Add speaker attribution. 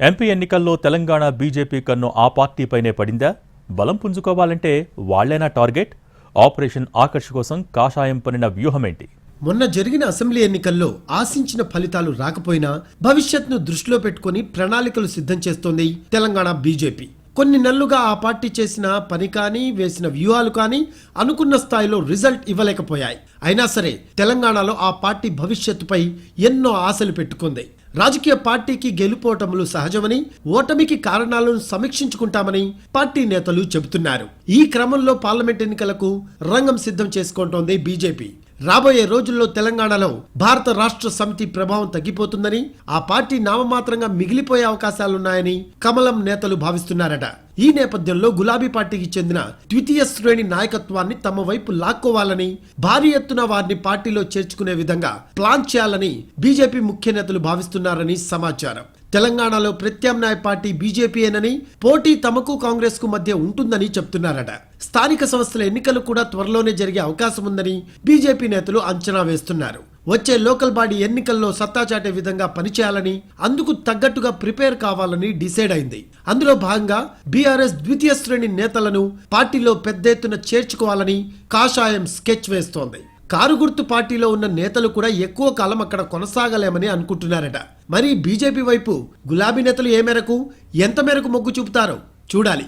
Speaker 1: MP ఎన్నికల్లో Telangana BJP కన్ను ఆ పార్టీపైనే పడిందా? బలం పుంజుకోవాలంటే వాళ్ళేనా టార్గెట్? ఆపరేషన్ ఆకర్ష్ కోసం కాషాయం పనిన వ్యూహమేంటి?
Speaker 2: మొన్న జరిగిన అసెంబ్లీ ఎన్నికల్లో ఆశించిన ఫలితాలు రాకపోయినా భవిష్యత్ను దృష్టిలో పెట్టుకుని ప్రణాళికలు సిద్ధం చేస్తోంది తెలంగాణ బీజేపీ. కొన్ని నెలలుగా ఆ పార్టీ చేసిన పని కానీ వేసిన వ్యూహాలు కానీ అనుకున్న స్థాయిలో రిజల్ట్ ఇవ్వలేకపోయాయి. అయినా సరే తెలంగాణలో ఆ పార్టీ భవిష్యత్తుపై ఎన్నో ఆశలు పెట్టుకుంది. రాజకీయ పార్టీకి గెలుపోటములు సహజమని ఓటమికి కారణాలను సమీక్షించుకుంటామని పార్టీ నేతలు చెబుతున్నారు. ఈ క్రమంలో పార్లమెంట్ ఎన్నికలకు రంగం సిద్ధం చేసుకుంటోంది బీజేపీ. రాబోయే రోజుల్లో తెలంగాణలో భారత రాష్ట్ర సమితి ప్రభావం తగ్గిపోతుందని ఆ పార్టీ నామమాత్రంగా మిగిలిపోయే అవకాశాలున్నాయని కమలం నేతలు భావిస్తున్నారట. ఈ నేపథ్యంలో గులాబీ పార్టీకి చెందిన ద్వితీయ శ్రేణి నాయకత్వాన్ని తమ వైపు లాక్కోవాలని భారీ ఎత్తున వారిని పార్టీలో చేర్చుకునే విధంగా ప్లాన్ చేయాలని బీజేపీ ముఖ్య నేతలు భావిస్తున్నారని సమాచారం. తెలంగాణలో ప్రత్యామ్నాయ పార్టీ బీజేపీయేనని పోటీ తమకు కాంగ్రెస్కు మధ్య ఉంటుందని చెప్తున్నారట. స్థానిక సంస్థల ఎన్నికలు కూడా త్వరలోనే జరిగే అవకాశం ఉందని బీజేపీ నేతలు అంచనా వేస్తున్నారు. వచ్చే లోకల్ బాడీ ఎన్నికల్లో సత్తా చాటే విధంగా పనిచేయాలని అందుకు తగ్గట్టుగా ప్రిపేర్ కావాలని డిసైడ్ అయింది. అందులో భాగంగా బీఆర్ఎస్ ద్వితీయ శ్రేణి నేతలను పార్టీలో పెద్ద ఎత్తున చేర్చుకోవాలని కాషాయం స్కెచ్ వేస్తోంది. కారు గుర్తు పార్టీలో ఉన్న నేతలు కూడా ఎక్కువ కాలం అక్కడ కొనసాగలేమని అనుకుంటున్నారట. మరి బీజేపీ వైపు గులాబీ నేతలు ఏ మేరకు ఎంత మేరకు మొగ్గు చూపుతారో చూడాలి.